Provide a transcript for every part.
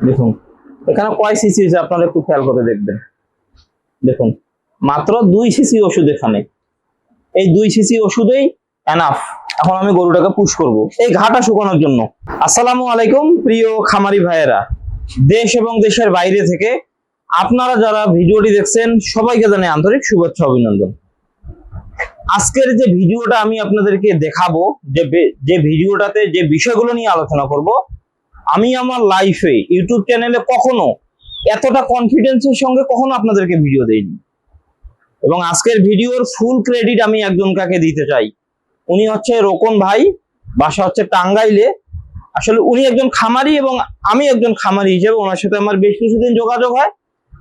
দেখুন, এখানে কয় সিসি আছে আপনারা একটু খেয়াল করে দেখবেন। দেখুন, মাত্র দুই সিসি ওষুধ এখানে। এই দুই সিসি ওষুধেই এনাফ এখন আমি গরুটাকে পুশ করব। এই ঘাটা শুকানোর জন্য। আসসালামু আলাইকুম, প্রিয় খামারি ভাইয়েরা। দেশ এবং দেশের বাইরে থেকে আপনারা যারা ভিডিওটি দেখছেন, সবাইকে জানাই আন্তরিক শুভেচ্ছা অভিনন্দন। আজকের যে ভিডিওটা আমি আপনাদেরকে দেখাবো, যে যে ভিডিওটাতে যে বিষয়গুলো নিয়ে আলোচনা করব আমি আমার লাইফে ইউটিউব চ্যানেলে কখনো এতটা কনফিডেন্সের সঙ্গে কখনো আপনাদেরকে ভিডিও দেইনি। এবং আজকের ভিডিওর ফুল ক্রেডিট আমি একজন কাকে দিতে চাই? উনি হচ্ছে রোকন ভাই, বাসা হচ্ছে টাঙ্গাইলে। আসলে উনি একজন খামারি এবং আমি একজন খামারি হিসেবে ওনার সাথে আমার বেশ কিছুদিন যোগাযোগ হয়।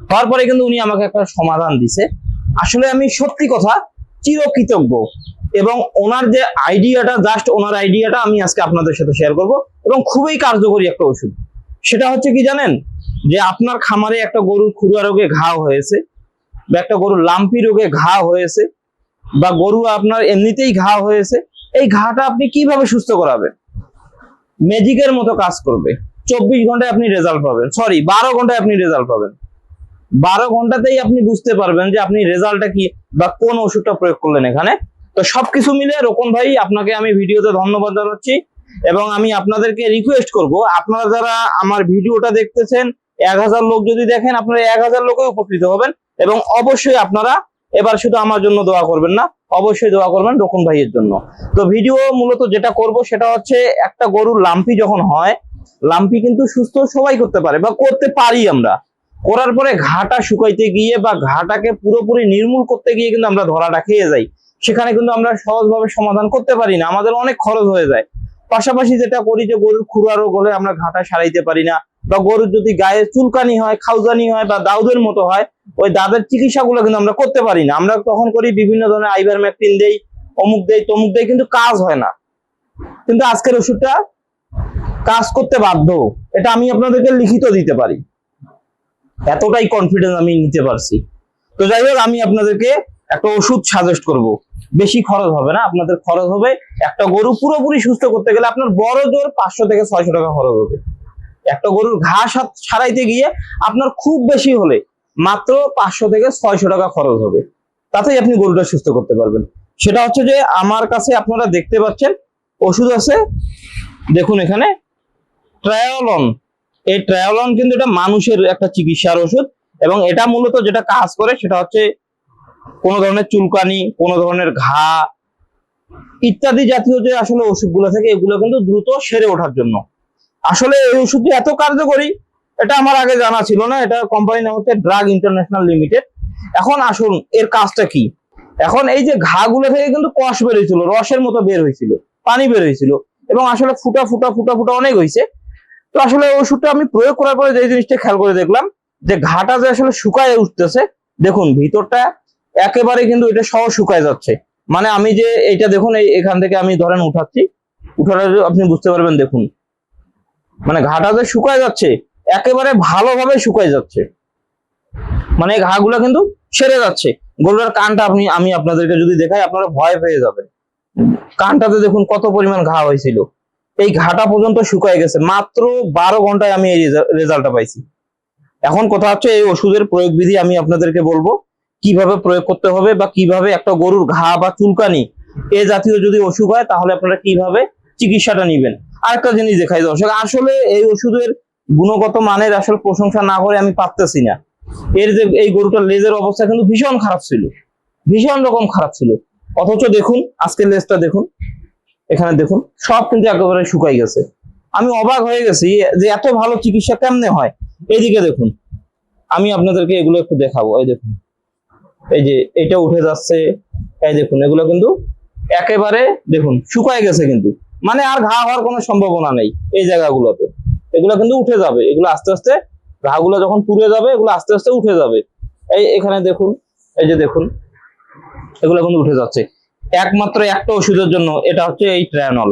তারপরে কিন্তু উনি আমাকে একটা সমাধান দিছে। আসলে আমি সত্যি কথা চিরকৃতজ্ঞ এবং ওনার যে আইডিয়াটা জাস্ট ওনার আইডিয়াটা আমি আজকে আপনাদের সাথে শেয়ার করব। এবং খুবই কার্যকরী একটা ওষুধ। সেটা হচ্ছে কি জানেন? যে আপনার খামারে একটা গরুর খুরা রোগে ঘা হয়েছে বা একটা গরুর লাম্পি রোগে ঘা হয়েছে বা গরু আপনার এমনিতেই ঘা হয়েছে, এই ঘাটা আপনি কীভাবে সুস্থ করাবেন? ম্যাজিকের মতো কাজ করবে। চব্বিশ ঘন্টায় আপনি রেজাল্ট পাবেন। সরি বারো ঘন্টায় আপনি রেজাল্ট পাবেন। বারো ঘন্টাতেই আপনি বুঝতে পারবেন যে আপনি রেজাল্টটা কি বা কোন ওষুধটা প্রয়োগ করলেন এখানে। তো সবকিছু মিলে রোকন ভাই, আপনাকে আমি ভিডিওতে ধন্যবাদ জানাচ্ছি। এবং আমি আপনাদেরকে রিকোয়েস্ট করব, আপনারা যারা আমার ভিডিওটা দেখতেছেন, এক হাজার লোক যদি দেখেন, আপনারা এক হাজার লোকে উপকৃত হবেন এবং অবশ্যই আপনারা এবার শুধু আমার জন্য দোয়া করবেন না, অবশ্যই দোয়া করবেন রকম ভাইয়ের জন্য। তো ভিডিও মূলত যেটা করব সেটা হচ্ছে একটা গরুর লাম্পি যখন হয়, লাম্পি কিন্তু সুস্থ সবাই করতে পারে বা করতে পারি আমরা। করার পরে ঘাটা শুকাইতে গিয়ে বা ঘাটাকে পুরোপুরি নির্মূল করতে গিয়ে কিন্তু আমরা ধরাটা খেয়ে যাই। সেখানে কিন্তু আমরা সহজভাবে সমাধান করতে পারি না, আমাদের অনেক খরচ হয়ে যায়। পাশাপাশি যেটা করি যে গরুর খুরা রোগ হলে আমরা ঘাটা সারাইতে পারি না, বা গরুর যদি গায়ে চুলকানি হয়, খাউজানি হয়, বা দাউদের মতো হয়, ওই দাদের চিকিৎসাগুলো কিন্তু আমরা করতে পারি না। আমরা তখন করি বিভিন্ন ধরনের আইবার ম্যাকটিন দেই, অমুক দেই, তমুক দেই, কিন্তু কাজ হয় না। কিন্তু আজকের ওষুধটা কাজ করতে বাধ্য। এটা আমি আপনাদেরকে লিখিত দিতে পারি। এতটাই কনফিডেন্স আমি নিতে পারছি। তো যাই হোক, আমি আপনাদেরকে একটা ওষুধ সাজেস্ট করব। বেশি খরচ হবে না, আপনাদের খরচ হবে একটা গরু পুরোপুরি সুস্থ করতে গেলে আপনার বড় জোর পাঁচশো থেকে ছয়শো টাকা খরচ হবে। একটা গরুর ঘাস ছাড়াইতে গিয়ে আপনার খুব বেশি হলে মাত্র পাঁচশো থেকে ছয়শো টাকা খরচ হবে। তাতেই আপনি গরুটা সুস্থ করতে পারবেন। সেটা হচ্ছে যে আমার কাছে আপনারা দেখতে পাচ্ছেন, ওষুধ আছে। দেখুন এখানে, ট্রায়োলন। এই ট্রায়োলন কিন্তু এটা মানুষের একটা চিকিৎসার ওষুধ এবং এটা মূলত যেটা কাজ করে সেটা হচ্ছে কোনো ধরনের চুলকানি, কোনো ধরনের ঘা ইত্যাদি জাতীয় যে আসলে ওষুধগুলো থাকে, এগুলো কিন্তু দ্রুত সেরে ওঠার জন্য। আসলে এই ওষুধটি এত কার্যকরী, এটা আমার আগে জানা ছিল না, এটা কোম্পানির নাম হচ্ছে ড্রাগ ইন্টারন্যাশনাল লিমিটেড এখন আসুন, এর কাজটা কি? এখন এই যে ঘাগুলো থেকে কিন্তু কষ বের হয়েছিল, রসের মতো বের হয়েছিল, পানি বের হয়েছিল, এবং আসলে ফুটা ফুটা ফুটা ফুটা অনেক হয়েছে। তো আসলে ওষুধটা আমি প্রয়োগ করার পরে যে জিনিসটা খেয়াল করে দেখলাম, যে ঘাটা যে আসলে শুকায় উঠতেছে, দেখুন ভিতরটা একেবারে কিন্তু এটা সহ শুকায় যাচ্ছে। মানে আমি যে এটা দেখুন এখান থেকে আমি ধরেন উঠাচ্ছি, উঠালে আপনি বুঝতে পারবেন দেখুন। মানে ঘাটা যে শুকায় যাচ্ছে, একেবারে ভালোভাবে শুকায় যাচ্ছে। মানে ঘাগুলো কিন্তু সেরে যাচ্ছে। গরুটার কানটা আপনি, আমি আপনাদেরকে যদি দেখাই, আপনারা ভয় পেয়ে যাবেন। কানটাতে দেখুন কত পরিমাণ ঘা হয়েছিল। এই ঘাটা পর্যন্ত শুকায় গেছে। মাত্র বারো ঘন্টায় আমি এই রেজাল্টটা পাইছি। এখন কথা হচ্ছে এই ওষুধের প্রয়োগ বিধি আমি আপনাদেরকে বলব। কীভাবে প্রয়োগ করতে হবে বা কীভাবে একটা গরুর ঘা বা চুলকানি এ জাতীয় যদি অসুখ হয়, তাহলে আপনারা কীভাবে চিকিৎসাটা নিবেন? আরেকটা জিনিস দেখাই দর্শক, আসলে এই ওষুধের গুণগত মানের আসলে প্রশংসা না করে আমি পারতেছি না। এর যে এই গরুটার লেজের অবস্থা কিন্তু ভীষণ খারাপ ছিল। ভীষণ রকম খারাপ ছিল। অথচ দেখুন আজকের লেজটা দেখুন, এখানে দেখুন, সব কিন্তু একেবারে শুকাই গেছে। আমি অবাক হয়ে গেছি যে এত ভালো চিকিৎসা কেমনে হয়? এইদিকে দেখুন, আমি আপনাদেরকে এগুলো একটু দেখাবো, এই দেখুন। এই যে এটা উঠে যাচ্ছে, এই দেখুন, এগুলো কিন্তু একেবারে দেখুন, শুকায় গেছে কিন্তু। মানে আর ঘা হওয়ার কোনো সম্ভাবনা নেই এই জায়গাগুলোতে। এগুলো কিন্তু উঠে যাবে, এগুলো আস্তে আস্তে ঘাগুলো যখন পুড়ে যাবে, এগুলো আস্তে আস্তে উঠে যাবে। এই এখানে দেখুন, এই যে দেখুন, এগুলো কিন্তু উঠে যাচ্ছে। একমাত্র একটা ওষুধের জন্য, এটা হচ্ছে এই ট্রায়ানল।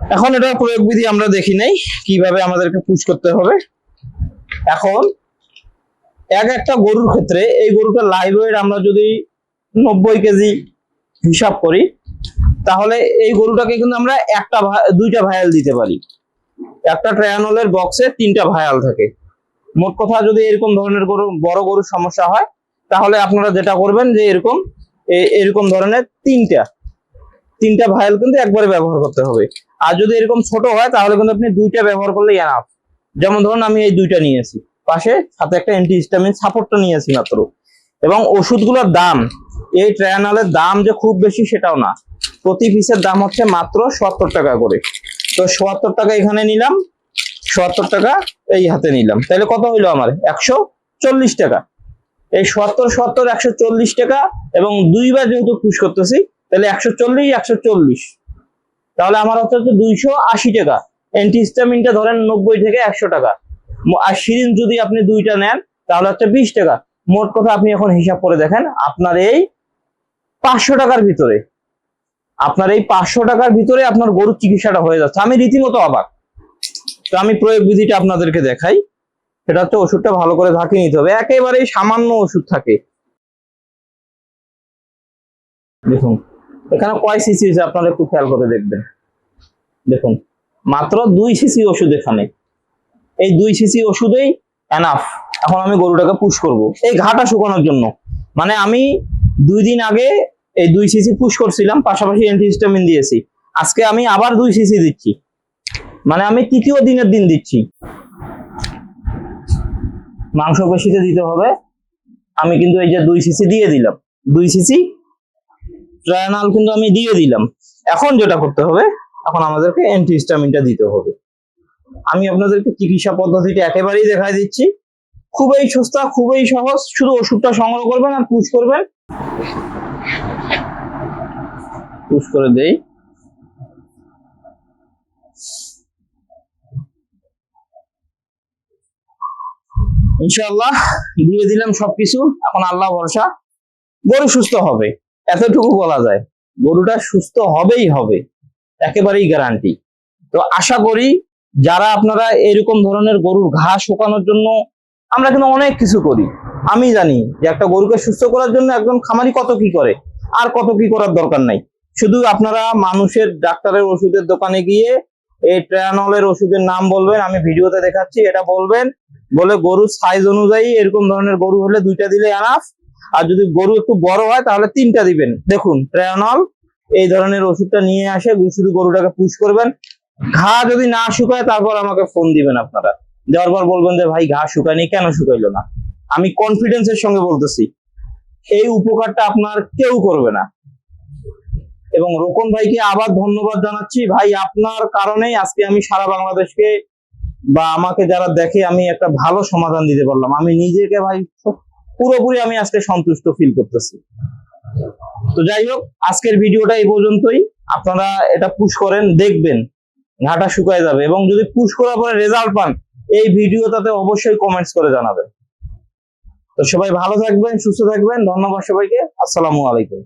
এখন এটার প্রয়োগ বিধি আমরা দেখি নাই, কীভাবে আমাদেরকে পুশ করতে হবে। এখন এক একটা গরুর ক্ষেত্রে এই গরুটা লাইভ ওয়েট আমরা যদি নব্বই কেজি হিসাব করি, তাহলে এই গরুটাকে কিন্তু আমরা একটা দুইটা ভায়াল দিতে পারি। একটা ট্রায়ানলের বক্সে তিনটা ভায়াল থাকে। মোট কথা যদি এরকম ধরনের গরু, বড় গরুর সমস্যা হয়, তাহলে আপনারা যেটা করবেন যে এরকম এরকম ধরনের তিনটা তিনটা ভায়াল কিন্তু একবারে ব্যবহার করতে হবে। আর যদি এরকম ছোট হয়, তাহলে কিন্তু আপনি দুইটা ব্যবহার করলে এনাফ যেমন ধরুন আমি এই দুইটা নিয়েছি পাশে সাথে একটা অ্যান্টি হিস্টামিন সাপোর্টটা নিয়েছি মাত্র। এবং ওষুধগুলোর দাম, এই ট্রায়ানলের দাম যে খুব বেশি সেটাও না। প্রতি পিসের দাম হচ্ছে মাত্র সত্তর টাকা করে। তো সত্তর টাকা এখানে নিলাম, সত্তর টাকা এই হাতে নিলাম। তাহলে কত হইল আমার? একশো চল্লিশ টাকা। এই সত্তর সত্তর, একশো চল্লিশ টাকা এবং দুইবার যেহেতু পুশ করতেছি, তাহলে একশো চল্লিশ একশো চল্লিশ। তাহলে আমার হচ্ছে দুইশো আশি টাকা। অ্যান্টিহিস্টামিনটা ধরেন নব্বই থেকে একশো টাকা। আর সিরিঞ্জ যদি আপনি দুইটা নেন, তাহলে হচ্ছে বিশ টাকা। মোট কথা আপনি এখন হিসাব করে দেখেন, আপনার এই পাঁচশো টাকার ভিতরে, আপনার এই পাঁচশো টাকার ভিতরে আপনার গরুর চিকিৎসাটা হয়ে যাচ্ছে। আমি রীতিমতো অবাক। তো আমি প্রয়োগ বিধিটা আপনাদেরকে দেখাই। সেটা হচ্ছে ওষুধটা ভালো করে ঝাঁকিয়ে নিতে হবে। একেবারেই সামান্য ওষুধ থাকে। দেখুন, এখানে কয় সিসি আপনারা একটু খেয়াল করে দেখবেন। দেখুন, মাত্র দুই সিসি ওষুধ এখানে। এই দুই সিসি ওষুধেই এনাফ এখন আমি গরুটাকে পুশ করব। এই ঘাটা শুকানোর জন্য। মানে আমি দুই দিন আগে এই দুই সিসি পুশ করছিলাম, পাশাপাশি অ্যান্টিহিস্টামিন দিয়েছি। আজকে আমি আবার দুই সিসি দিচ্ছি। মানে আমি তৃতীয় দিনের দিন দিচ্ছি। মাংস পেশিতে দিতে হবে। আমি কিন্তু এই যে দুই সিসি দিয়ে দিলাম। দুই সিসি ট্রায়ানাল কিন্তু আমি দিয়ে দিলাম। এখন যেটা করতে হবে, এখন আমাদেরকে অ্যান্টিহিস্টামিনটা দিতে হবে। আমি আপনাদেরকে চিকিৎসা পদ্ধতিটা একেবারেই দেখাই দিচ্ছি। খুবই সস্তা খুবই সহজ, শুধু ওষুধটা সংগ্রহ করবেন আর পুশ করবেন। পুশ করে দেই। ইনশাআল্লাহ, দিয়ে দিলাম সবকিছু। এখন আল্লাহ ভরসা, গরু সুস্থ হবে। এতটুকু বলা যায়। গরুটা সুস্থ হবেই হবে। একেবারেই গ্যারান্টি তো আশা করি যারা আপনারা এরকম ধরনের গরুর ঘাস শুকানোর জন্য আমরা কিন্তু অনেক কিছু করি। আমি জানি যে একটা গরুকে সুস্থ করার জন্য একজন খামারি কত কি করে, আর কত কি করার দরকার নাই। শুধু আপনারা মানুষের ডাক্তারের ওষুধের দোকানে গিয়ে এই ট্রায়ানলের ওষুধের নাম বলবেন, আমি ভিডিওতে দেখাচ্ছি, এটা বলবেন। বলে গরুর সাইজ অনুযায়ী এরকম ধরনের গরু হলে দুইটা দিলে আনাফ আর যদি গরু একটু বড় হয়, তাহলে তিনটা দিবেন। দেখুন, ট্রায়ানল এই ধরনের ওষুধটা নিয়ে আসে, শুধু গরুটাকে পুশ করবেন। ঘা যদি না শুকায়, তারপর আমাকে ফোন দিবেন আপনারা। দেওয়ার পর বলবেন যে, ভাই, ঘা শুকায়নি, কেন শুকাইলো না? আমি কনফিডেন্সের সঙ্গে বলতেছি, এই উপকারটা আপনার কেউ করবে না। এবং রোকন ভাইকে আবার ধন্যবাদ জানাচ্ছি, ভাই, আপনার কারণেই আজকে আমি সারা বাংলাদেশকে বা আমাকে যারা দেখে আমি একটা ভালো সমাধান দিতে পারলাম। আমি নিজেকে ভাই, পুরোপুরি আমি আজকে সন্তুষ্ট ফিল করতেছি। তো যাই হোক, আজকের ভিডিওটা এই পর্যন্তই। আপনারা এটা পুশ করেন, দেখবেন। ঘাটা শুকায় যাবে এবং যদি পুশ করার পরে রেজাল্ট পান, এই ভিডিওটাতে অবশ্যই কমেন্টস করে জানাবেন। তো সবাই ভালো থাকবেন, সুস্থ থাকবেন, ধন্যবাদ সবাইকে, আসসালামু আলাইকুম।